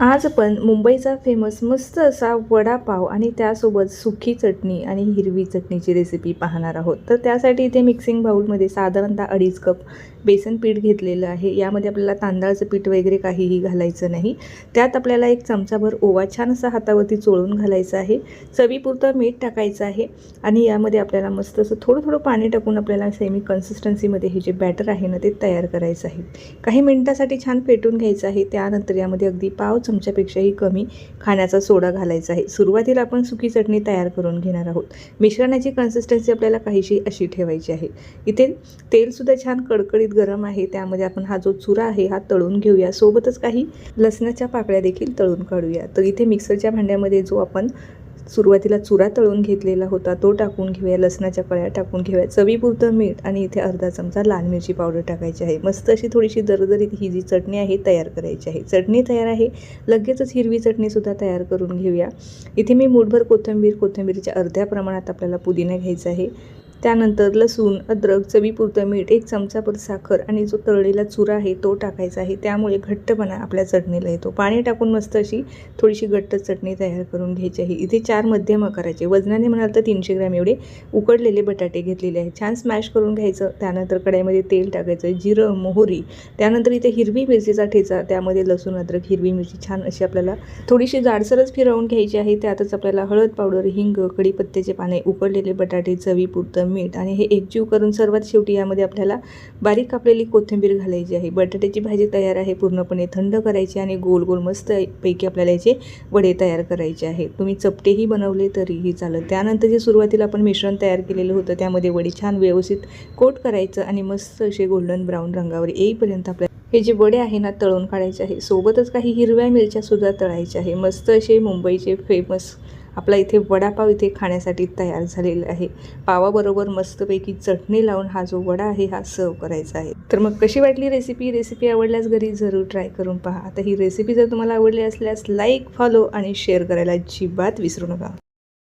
आज पण मुंबईचा फेमस मस्त असा वडापाव आणि त्यासोबत सुखी चटणी आणि हिरवी चटणीची रेसिपी पाहणार आहोत. तर त्यासाठी इथे मिक्सिंग बाऊलमध्ये साधारणतः अडीच कप बेसन पीठ घेतलेलं आहे. यामध्ये आपल्याला तांदळाचं पीठ वगैरे काहीही घालायचं नाही. त्यात आपल्याला एक चमचाभर ओवा छान असा हातावरती चोळून घालायचा आहे. चवीपुरतं मीठ टाकायचं आहे आणि यामध्ये आपल्याला मस्त असं थोडं थोडं पाणी टाकून आपल्याला सेमी कन्सिस्टन्सीमध्ये हे जे बॅटर आहे ना ते तयार करायचं आहे. काही मिनटासाठी छान पेटून घ्यायचं आहे. त्यानंतर यामध्ये अगदी पाव चमच्यापेक्षाही कमी खाण्याचा सोडा घालायचा आहे. सुरुवातीला आपण सुकी चटणी तयार करून घेणार आहोत. मिश्रणाची कन्सिस्टन्सी आपल्याला काहीशी अशी ठेवायची आहे. इथे तेलसुद्धा छान कडकडीत गरम आहे. त्यामध्ये आपण हा जो चुरा आहे हा तळून घेऊया. सोबतच काही लसणाच्या पाकळ्या देखील तळून काढूया. तर इथे मिक्सरच्या भांड्यामध्ये जो आपण सुरुवातीला चुरा तळून घेतलेला होता तो टाकून घेऊया लसणाच्या कळ्या टाकून घेऊया चवीपुरतं मीठ आणि इथे अर्धा चमचा लाल मिरची पावडर टाकायची आहे. मस्त अशी थोडीशी दरदरीत ही जी चटणी आहे तयार करायची आहे. चटणी तयार आहे लगेचच हिरवी चटणीसुद्धा तयार करून घेऊया. इथे मी मूठभर कोथिंबीर कोथिंबीरच्या अर्ध्या प्रमाणात आपल्याला पुदिना घ्यायचा आहे. त्यानंतर लसूण अद्रक चवीपुरतं मीठ एक चमचाभर साखर आणि जो तळलेला चुरा आहे तो टाकायचा आहे. त्यामुळे घट्टपणा आपल्या चटणीला येतो. पाणी टाकून मस्त अशी थोडीशी घट्ट चटणी तयार करून घ्यायची आहे. इथे चार मध्यम आकाराचे वजनाने म्हणाल तर तीनशे ग्रॅम एवढे उकडलेले बटाटे घेतलेले आहे छान स्मॅश करून घ्यायचं. त्यानंतर कढाईमध्ये तेल टाकायचं जिरं मोहरी. त्यानंतर इथे हिरवी मिरचीचा ठेचा त्यामध्ये लसूण अद्रक हिरवी मिरची छान अशी आपल्याला थोडीशी जाडसरच फिरवून घ्यायची आहे. त्यातच आपल्याला हळद पावडर हिंग कढीपत्त्याचे पाने उकडलेले बटाटे चवीपुरतं मीठ आणि हे एकजीव करून सर्वात शेवटी यामध्ये आपल्याला बारीक कापलेली कोथिंबीर घालायची आहे. बटाट्याची भाजी तयार आहे. पूर्णपणे थंड करायची आणि गोल गोल मस्त पैकी आपल्याला याचे वडे तयार करायचे आहे. तुम्ही चपटेही बनवले तरीही चालेल. त्यानंतर जे सुरुवातीला आपण मिश्रण तयार केलेलं होतं त्यामध्ये वडे छान व्यवस्थित कोट करायचं आणि मस्त असे गोल्डन ब्राऊन रंगावर येईपर्यंत आपल्या हे जे वडे आहे ना तळून काढायचे आहे. सोबतच काही हिरव्या मिरच्यासुद्धा तळायच्या आहे. मस्त असे मुंबईचे फेमस आपला इथे वडापाव इथे खाण्यासाठी तयार झालेला आहे. पावाबरोबर मस्तपैकी चटणी लावून हा जो वडा आहे हा सर्व करायचा आहे. तर मग कशी वाटली रेसिपी रेसिपी आवडल्यास घरी जरूर ट्राय करून पहा. आता ही रेसिपी जर तुम्हाला आवडली असल्यास लाईक फॉलो आणि शेअर करायला अजिबात विसरू नका.